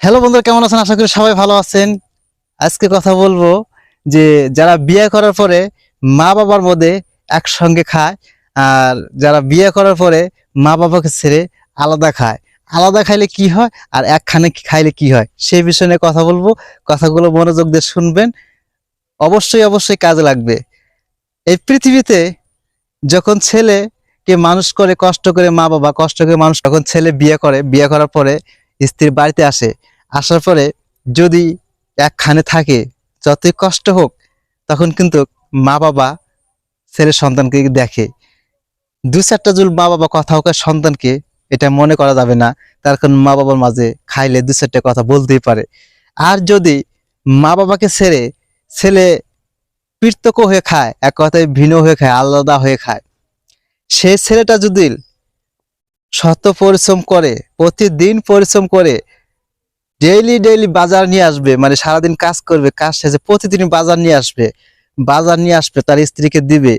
Hello বন্ধুরা, কেমন আছেন? আশা করি সবাই ভালো আছেন। আজকে কথা বলব যে, যারা বিয়ে করার পরে মা বাবার মধ্যে একসঙ্গে খায় আর যারা বিয়ে করার পরে মা বাবাকে ছেড়ে আলাদা খায়। আলাদা খাইলে কি হয় আর একখানে খাইলে কি হয়? সেই বিষয় নিয়ে কথা বলব। কথাগুলো মনোযোগ দিয়ে শুনবেন। অবশ্যই অবশ্যই কাজে লাগবে। এই পৃথিবীতে যখন ছেলেকে মানুষ করে, কষ্ট করে মা বাবা, কষ্ট করে মানুষ যখন ছেলে বিয়ে করে, বিয়ে করার পরে স্ত্রীর বাড়িতে আসে আসার পরে যদি একখানে থাকে, যতই কষ্ট হোক, তখন কিন্তু মা বাবা ছেলে সন্তানকে দেখে। দু চারটা জুল মা বাবা কথা হোক সন্তানকে এটা মনে করা যাবে না। তার কারণ মা বাবার মাঝে খাইলে দু চারটা কথা বলতেই পারে। আর যদি মা বাবাকে ছেড়ে ছেলে পৃথক হয়ে খায়, এক কথায় ভিন্ন হয়ে খায়, আলাদা হয়ে খায় সেই ছেলেটা যদি শত পরিশ্রম করে, প্রতিদিন পরিশ্রম করে ডেইলি ডেইলি বাজার নিয়ে আসবে মানে সারাদিন কাজ করবে, কাজ শেষে প্রতিদিন বাজার নিয়ে আসবে, বাজার নিয়ে আসবে, তার স্ত্রীকে দিবে।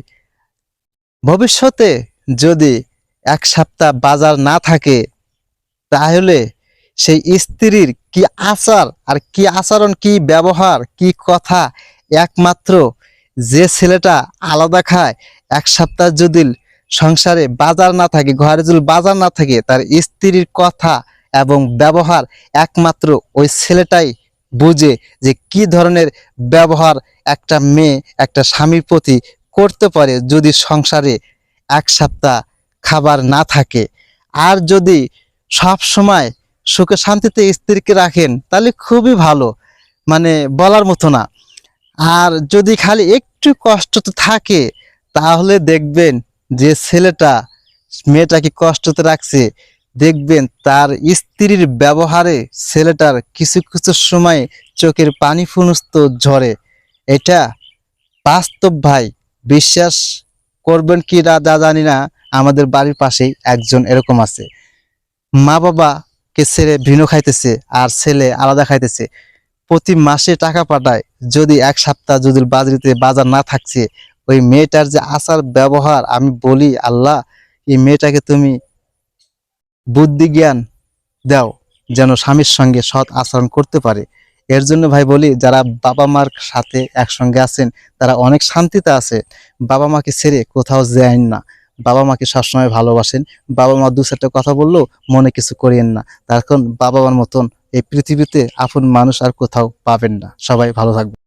ভবিষ্যতে যদি এক সপ্তাহ বাজার না থাকে, তাহলে সেই স্ত্রীর কি আচার আর কি আচরণ, কি ব্যবহার, কি কথা একমাত্র যে ছেলেটা আলাদা খায়, এক সপ্তাহ যদি সংসারে বাজার না থাকে, ঘরে যদি বাজার না থাকে, তার স্ত্রীর কথা এবং ব্যবহার একমাত্র ওই ছেলেটাই বুঝে যে কি ধরনের ব্যবহার একটা মেয়ে, একটা স্বামীর প্রতি করতে পারে যদি সংসারে এক সপ্তাহ খাবার না থাকে। আর যদি সব সময় সুখে শান্তিতে স্ত্রীকে রাখেন, তাহলে খুবই ভালো। মানে বলার মতো না। আর যদি খালি একটু কষ্ট তো থাকে, তাহলে দেখবেন যে ছেলেটা মেয়েটাকে কষ্টতে রাখছে। দেখবেন তার স্ত্রীর ব্যবহারে ছেলেটার কিছু কিছু সময় চোখের পানি ফুনুস্ত ঝরে। এটা বাস্তব ভাই, বিশ্বাস করবেন কি না তা জানি না, আমাদের বাড়ির পাশেই একজন এরকম আছে। মা বাবাকে ছেড়ে ভিন্ন খাইতেছে আর ছেলে আলাদা খাইতেছে। প্রতি মাসে টাকা পাঠায়, যদি এক সপ্তাহ যদি বাজারিতে বাজার না থাকছে, ওই মেয়েটার যে আচার ব্যবহার আমি বলি, আল্লাহ, এই মেয়েটাকে তুমি বুদ্ধি জ্ঞান দাও যেন স্বামীর সঙ্গে সৎ আচরণ করতে পারে। এর জন্য ভাই বলি, যারা বাবা মার সাথে একসঙ্গে আছেন, তারা অনেক শান্তিতে আছে বাবা মাকে ছেড়ে কোথাও যায় না। বাবা মাকে সবসময় ভালোবাসেন। বাবা মা দু চারটা কথা বললেও মনে কিছু করিয়েন না। তার কারণ বাবা মার মতন এই পৃথিবীতে আপন মানুষ আর কোথাও পাবেন না। সবাই ভালো থাকবে